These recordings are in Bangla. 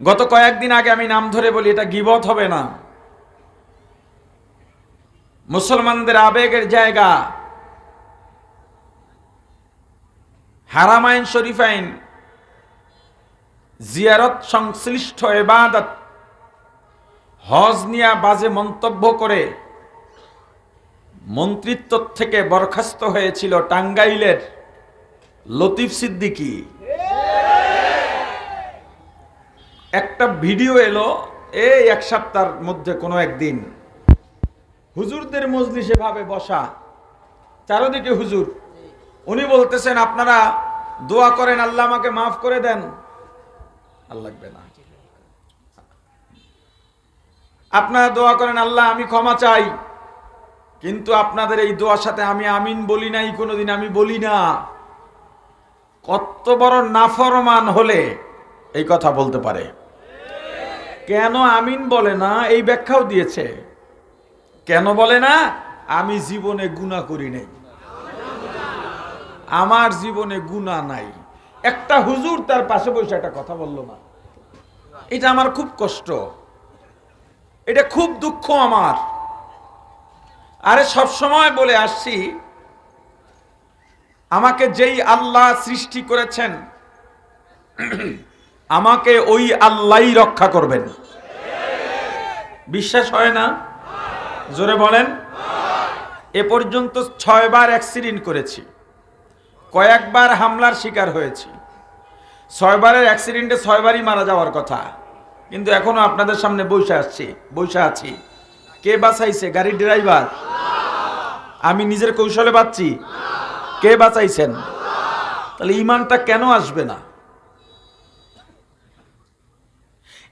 গত কয়েকদিন আগে আমি নাম ধরে বলি, এটা গিবত হবে না। মুসলমানদের আবেগের জায়গা। হারামাইন শরীফাইন জিয়ারত, সংশ্লিষ্ট এবাদত, হজ নিয়া বাজে মন্তব্য করে মন্ত্রিত্ব থেকে বরখাস্ত হয়েছিল টাঙ্গাইলের লতিফ সিদ্দিকী। একটা ভিডিও এলো এই এক সপ্তাহের মধ্যে কোনো একদিন। হুজুরদের মজলিসে ভাবে বসা। চারোদিকে হুজুর। উনি বলতেছেন, আপনারা দোয়া করেন, আল্লাহ আমাকে মাফ করে দেন। লাগবে না। আপনারা দোয়া করেন, আল্লাহ আমি ক্ষমা চাই। কিন্তু আপনাদের এই দোয়ার সাথে আমি আমিন বলি নাই, কোনোদিন আমি বলি না। কত বড় নাফরমান হলে এই কথা বলতে পারে। কেন আমিন বলে না? এই ব্যাখ্যাও দিয়েছে। কেন বলে না? আমি জীবনে গুণা করি নাই। আমার জীবনে গুণা নাই। একটা হুজুর তার পাশে বসে একটা কথা বলল না এটা আমার খুব কষ্ট। এটা খুব দুঃখ আমার। আরে সব সময় বলে আসছি, আমাকে যেই আল্লাহ সৃষ্টি করেছেন আমাকে ওই আল্লাহই রক্ষা করবেন। বিশ্বাস হয় না? জোরে বলেন। এ পর্যন্ত ছয়বার অ্যাক্সিডেন্ট করেছি। কয়েকবার হামলার শিকার হয়েছি। ছয়বারের অ্যাক্সিডেন্টে ছয়বারই মারা যাওয়ার কথা। কিন্তু এখনও আপনাদের সামনে বসে আসছি বসে আছি। কে বাঁচাইছে? গাড়ির ড্রাইভার? আমি নিজের কৌশলে বাঁচছি? কে বাঁচাইছেন? তাহলে ইমানটা কেন আসবে না?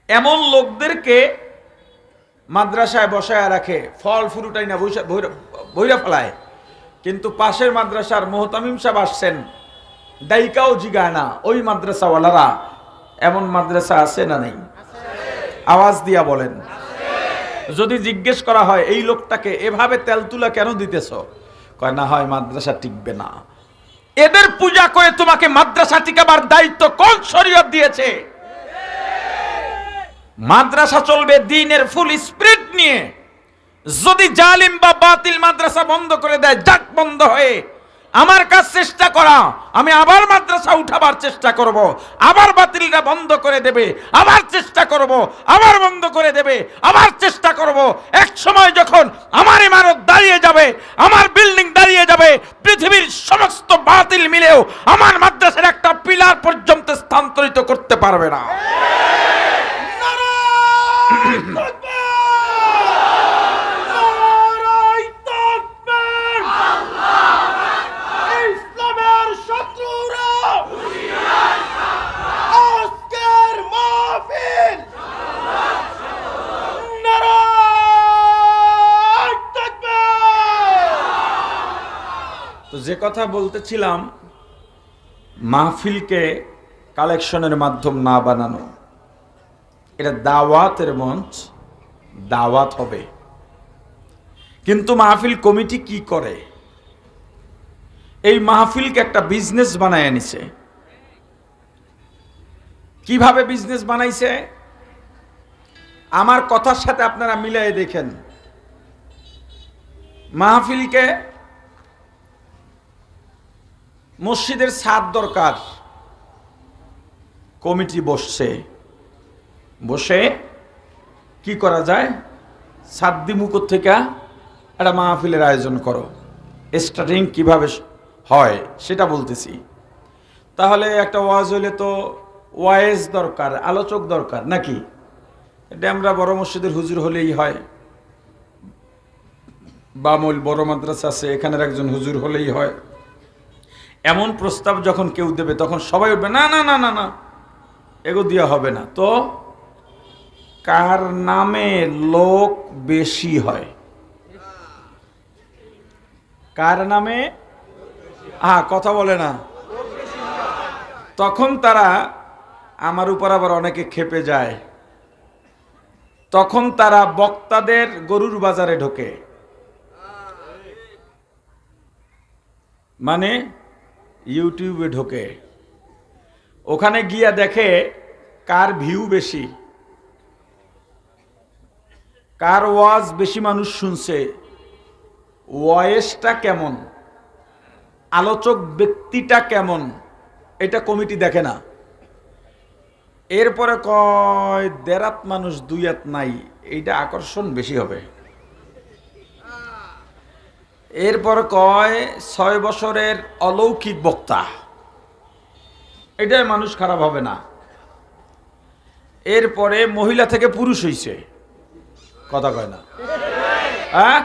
এমন লোকদেরকে মাদ্রাসায় বসায় রাখে, ফল ফুরুটাই না বইরা ফেলায়। কিন্তু পাশের মাদ্রাসার মোহতামিম সাহেব আসছেন, দায়িকাও জিগায় না, ওই মাদ্রাসাওয়ালারা এমন মাদ্রাসা আছে না নেই? আওয়াজ দিয়া বলেন। যদি জিজ্ঞেস করা হয়, এই লোকটাকে এভাবে তেল তুলা কেন দিতেছ? কয়, না হয় মাদ্রাসা টিকবে না। এদের পূজা করে তোমাকে মাদ্রাসা টিকাবার দায়িত্ব কোন শরীয়ত দিয়েছে? মাদ্রাসা চলবে দিনের ফুল স্প্রিট নিয়ে। যদি জালিম বা বাতিল মাদ্রাসা বন্ধ করে দেয় যাক বন্ধ হয়ে, আমার কাজ চেষ্টা করা, আমি আবার মাদ্রাসা উঠাবার চেষ্টা করব, আবার বাতিলরা বন্ধ করে দেবে, আবার চেষ্টা করব, আবার বন্ধ করে দেবে, আবার চেষ্টা করব। এক সময় যখন আমার ইমারত দাঁড়িয়ে যাবে, আমার বিল্ডিং দাঁড়িয়ে যাবে, পৃথিবীর সমস্ত বাতিল মিলেও আমার মাদ্রাসার একটা পিলার পর্যন্ত স্থানান্তরিত করতে পারবে না। তো যে কথা বলতেছিলাম মাহফিলকে কালেকশনের মাধ্যম না বানানো। এটা দাওয়াতের মঞ্চ, দাওয়াত হবে। কিন্তু মাহফিল কমিটি কি করে? এই মাহফিলকে একটা বিজনেস বানায় নিছে কীভাবে বিজনেস বানাইছে? আমার কথার সাথে আপনারা মিলাই দেখেন। মাহফিলকে মসজিদের ছাদ দরকার। কমিটি বসছে। বসে কি করা যায়? সাদ্দি মুকুর থেকে একটা মাহফিলের আয়োজন করো। স্টার্টিং কীভাবে হয় সেটা বলতেছি। তাহলে একটা ওয়াজ হইলে তো ওয়াইজ দরকার, আলোচক দরকার, নাকি? এটা আমরা বড় মসজিদের হুজুর হলেই হয়। বামুল বড় মাদ্রাসা আছে, এখানের একজন হুজুর হলেই হয়। এমন প্রস্তাব যখন কেউ দেবে, তখন সবাই উঠবে, না না না না না, এগো দেওয়া হবে না। তো কার নামে লোক বেশি হয়? কার নামে? হ্যাঁ কথা বলে না। তখন তারা আমার উপর আবার অনেকে খেপে যায়। তখন তারা বক্তাদের গরুর বাজারে ঢোকে। মানে ইউটিউবে ঢোকে। ওখানে গিয়া দেখে কার ভিউ বেশি। কার ওয়াজ বেশি মানুষ শুনছে? ওয়েসটা কেমন? আলোচক ব্যক্তিটা কেমন? এটা কমিটি দেখে না। এরপরে কয়, দেরাত মানুষ দুই হাত নাই, এইটা আকর্ষণ বেশি হবে। এরপর কয়, ছয় বছরের অলৌকিক বক্তা। এটাই মানুষ খারাপ হবে না। এরপরে মহিলা থেকে পুরুষ হইছে। কথা কয় না। হ্যাঁ?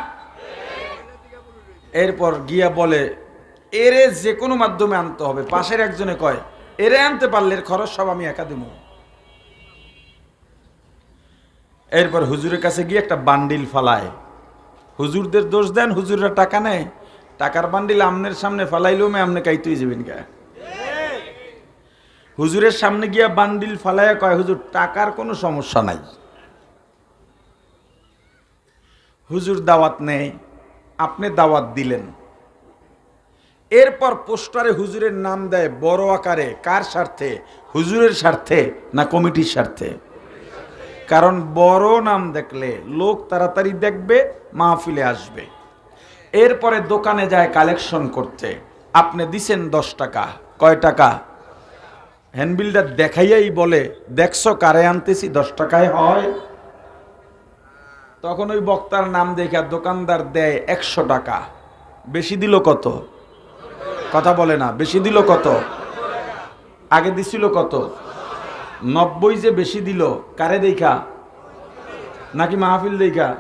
এরপর গিয়া বলে, এরে যে কোনো মাধ্যমে আনতে হবে। পাশের একজনে কয়, এরে আনতে পারলে এর খরচ সব আমি একা দেবো। এরপর হুজুরের কাছে গিয়ে একটা বান্ডিল ফালায়। হুজুরদের দোষ দেন, হুজুররা টাকা নেয়। টাকার বান্ডিল আমনের সামনে ফালাইলেও মে আমনে কাইতেই যাবেন কে? হুজুরের সামনে গিয়া বান্ডিল ফালাইয়া কয়, হুজুর, টাকার কোনো সমস্যা নাই। হুজুর দাওয়াত নেই, আপনি দাওয়াত দিলেন। এরপর পোস্টারে হুজুরের নাম দেয় বড় আকারে, কার স্বার্থে? হুজুরের স্বার্থে না কমিটির স্বার্থে? কারণ বড় নাম দেখলে লোক তাড়াতাড়ি দেখবে, মাহফিলে আসবে। এরপরে দোকানে যায় কালেকশন করতে। আপনি দিছেন দশ টাকা, কয় টাকা? হ্যান্ডবিলটা দেখাইয়াই বলে, দেখছ কারে আনতেছি, দশ টাকায় হয়? তখন ওই বক্তার নাম দেখা দোকানদার দেয় একশো টাকা। বেশি দিল কত? কথা বলে না, বেশি দিল কত? আগে দিছিল কত? নব্বই যে বেশি দিল, কারে দেখা? নাকি মাহফিল দেখা?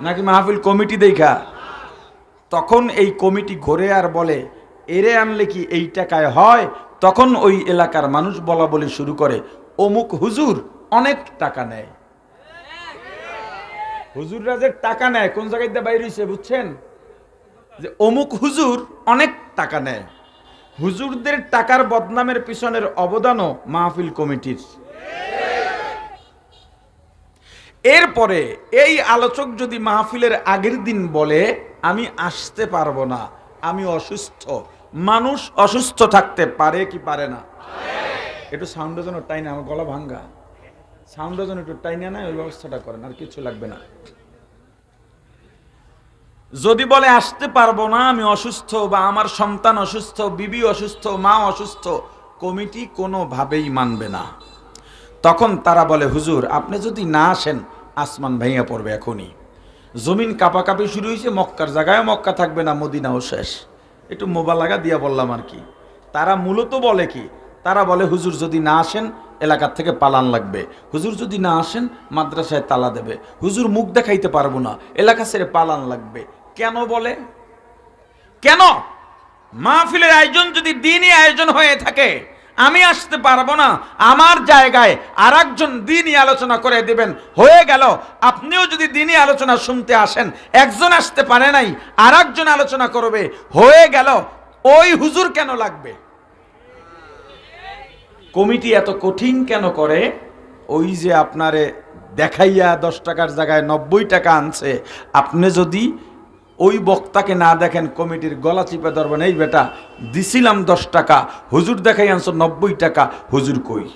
নাকি মাহফিল কমিটি দেখা? তখন এই কমিটি ঘুরে আর বলে, এরে আনলে কি এই টাকায় হয়? তখন ওই এলাকার মানুষ বলা বলি শুরু করে, অমুক হুজুর অনেক টাকা নেয়। হুজুররা যে টাকা নেয়, কোন জায়গায় বাইরে হইছে বুঝছেন? যে অমুক হুজুর অনেক টাকা নেয়। হুজুরদের টাকার বদনামের পিছনের অবদানও মাহফিল কমিটির। এরপরে এই আলোচক যদি মাহফিলের আগের দিন বলে, আমি আসতে পারব না, আমি অসুস্থ। মানুষ অসুস্থ থাকতে পারে কি পারে না? একটু সাউন্ডের জন্য টাইনা, আমার গলা ভাঙ্গা। সাউন্ডের জন্য একটু টাইনা না ওই ব্যবস্থাটা করেন, আর কিছু লাগবে না। যদি বলে, আসতে পারব না, আমি অসুস্থ বা আমার সন্তান অসুস্থ, বিবি অসুস্থ, মা অসুস্থ, কমিটি কোনোভাবেই মানবে না। তখন তারা বলে, হুজুর, আপনি যদি না আসেন, আসমান ভাইয়া পড়বে এখনই। জমিন কাপাকাপি শুরু হয়েছে, মক্কার জায়গায় মক্কা থাকবে না, মদিনাও শেষ। একটু মোবালাগা দিয়া বললাম আর কি। তারা মূলত বলে কি? তারা বলে, হুজুর, যদি না আসেন এলাকার থেকে পালান লাগবে। হুজুর যদি না আসেন, মাদ্রাসায় তালা দেবে। হুজুর মুখ দেখাইতে পারব না, এলাকা ছেড়ে পালান লাগবে। কেন বলে? কেন? মাহফিলের আয়োজন যদি দিনই আয়োজন হয়ে থাকে, আমি আসতে পারব না। আমার জায়গায় আর একজন দিনই আলোচনা করে দিবেন। হয়ে গেল, আপনিও যদি দিনই আলোচনা শুনতে আসেন, একজন আসতে পারে নাই আর আলোচনা করবে। হয়ে গেল, ওই হুজুর কেন লাগবে? কমিটি এত কঠিন কেন করে? ওই যে আপনারে দেখাইয়া দশ টাকার জায়গায় নব্বই টাকা আনছে। আপনি যদি ওই বক্তাকে না দেখেন, কমিটির গলা চিপে ধরবেন, এই বেটা, দিছিলাম দশ টাকা, হুজুর দেখাই আনছো নব্বই টাকা, হুজুর কই?